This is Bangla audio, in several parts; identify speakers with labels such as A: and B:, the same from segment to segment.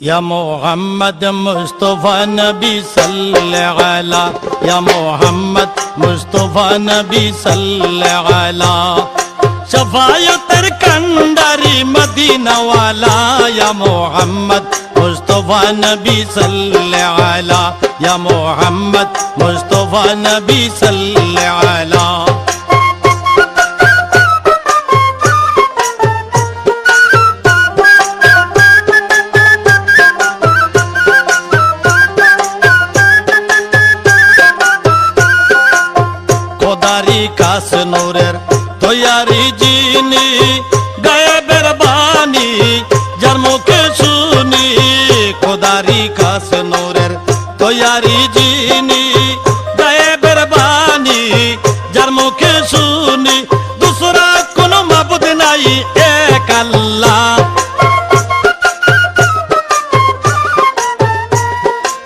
A: يا محمد مصطفى نبي صل على يا محمد مصطفى نبي صل على شفايتر كندري مدينة والا يا محمد مصطفى نبي صل على يا محمد مصطفى نبي صل على কাস নূরের তৈয়ারি জিনি, গায়েবের বাণী, যার মুখে শুনি। খোদারি কাস নূরের তৈয়ারি জিনি, গায়েবের বাণী, যার মুখে শুনি। দুসরা কোনো মাবুদ নাই, এক আল্লাহ।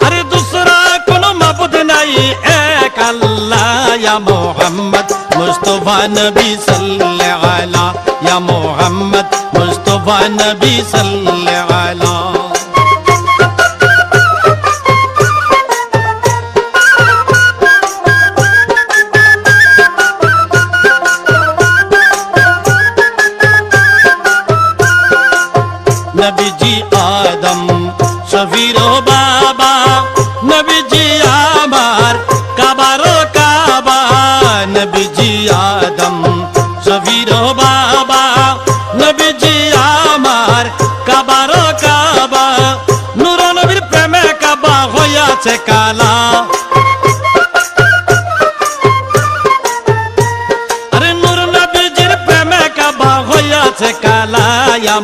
A: আরে দুসরা কোনো মাবুদ নাই, এক আল্লাহ। মুস্তফা নবী সাল্লাল্লাহু আলা ইয়া মোহাম্মদ মুস্তফা নবী সাল্লাল্লাহু আলা নবীজি আদম শফির বাবা নবীজি আমার প্রেমে কাবা হইয়াছে কালা।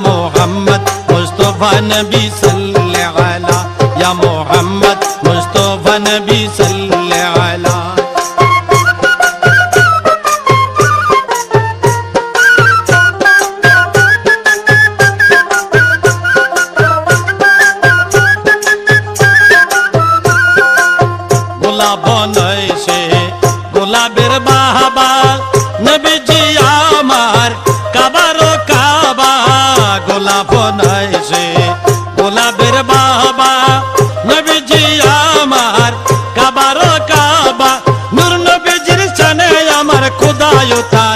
A: মোহাম্মদ মুস্তফা নবী সাল্লাল্লাহু আলা ইয়া মোহাম্মদ মুস্তফা নবী সাল্লাল্লাহু আলা বনয় গোলাপের বাহাবা নবীজি আমার, কাবার কাবা। গোলাপ গোলাপের বাহাবা নবীজি আমার, কাবার কাবা। নূর নবীজির আমার খুদায়তা